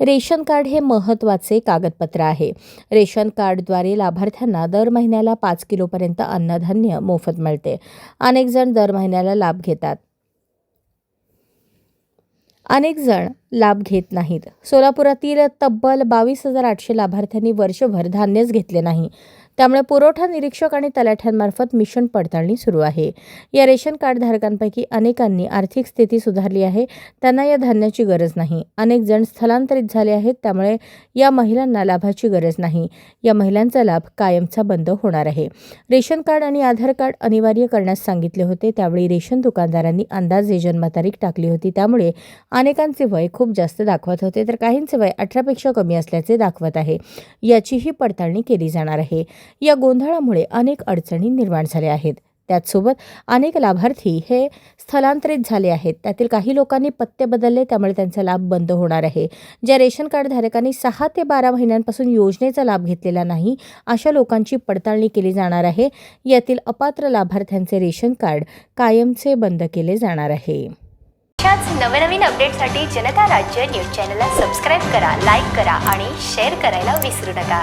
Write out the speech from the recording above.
Ration card हे महत्त्वाचे कागदपत्र आहे. रेशन कार्डद्वारे लाभार्थ्यांना दर महिन्याला पाच किलोपर्यंत अन्नधान्य मोफत मिळते. अनेक जण दर महिन्याला लाभ घेतात. अनेक जण लाभ घेत नाहीत. सोलापुरातील तब्बल बावीस हजार आठशे लाभार्थ्यांनी वर्षभर धान्यच घेतले नाही. त्यामुळे पुरवठा निरीक्षक आणि तलाठ्यांमार्फत मिशन पडताळणी सुरू आहे. या रेशन कार्डधारकांपैकी अनेकांनी आर्थिक स्थिती सुधारली आहे. त्यांना या धान्याची गरज नाही. अनेक जण स्थलांतरित झाले आहेत त्यामुळे या महिलांना लाभाची गरज नाही. या महिलांचा लाभ कायमचा बंद होणार आहे. रेशन कार्ड आणि आधार कार्ड अनिवार्य करण्यास सांगितले होते. त्यावेळी रेशन दुकानदारांनी अंदाजे जन्मतारीख टाकली होती. त्यामुळे अनेकांचे वय खूप जास्त दाखवत होते. तर काहींचे वय अठरापेक्षा कमी असल्याचे दाखवत आहे. याचीही पडताळणी केली जाणार आहे. या गोंधळामुळे अनेक अडचणी निर्माण झाल्या आहेत. त्याचसोबत अनेक लाभार्थी हे स्थलांतरित झाले आहेत. त्यातील काही लोकांनी पत्ते बदलले त्यामुळे त्यांचा लाभ बंद होणार आहे. ज्या रेशन कार्ड धारकांनी सहा ते बारा महिन्यांपासून योजनेचा लाभ घेतलेला नाही अशा लोकांची पडताळणी केली जाणार आहे. यातील अपात्र लाभार्थ्यांचे रेशन कार्ड कायमचे बंद केले जाणार आहे. अशाच नवनवीन अपडेटसाठी जनता राज्य न्यूज चॅनलला सबस्क्राईब करा लाईक करा आणि शेअर करायला विसरू नका.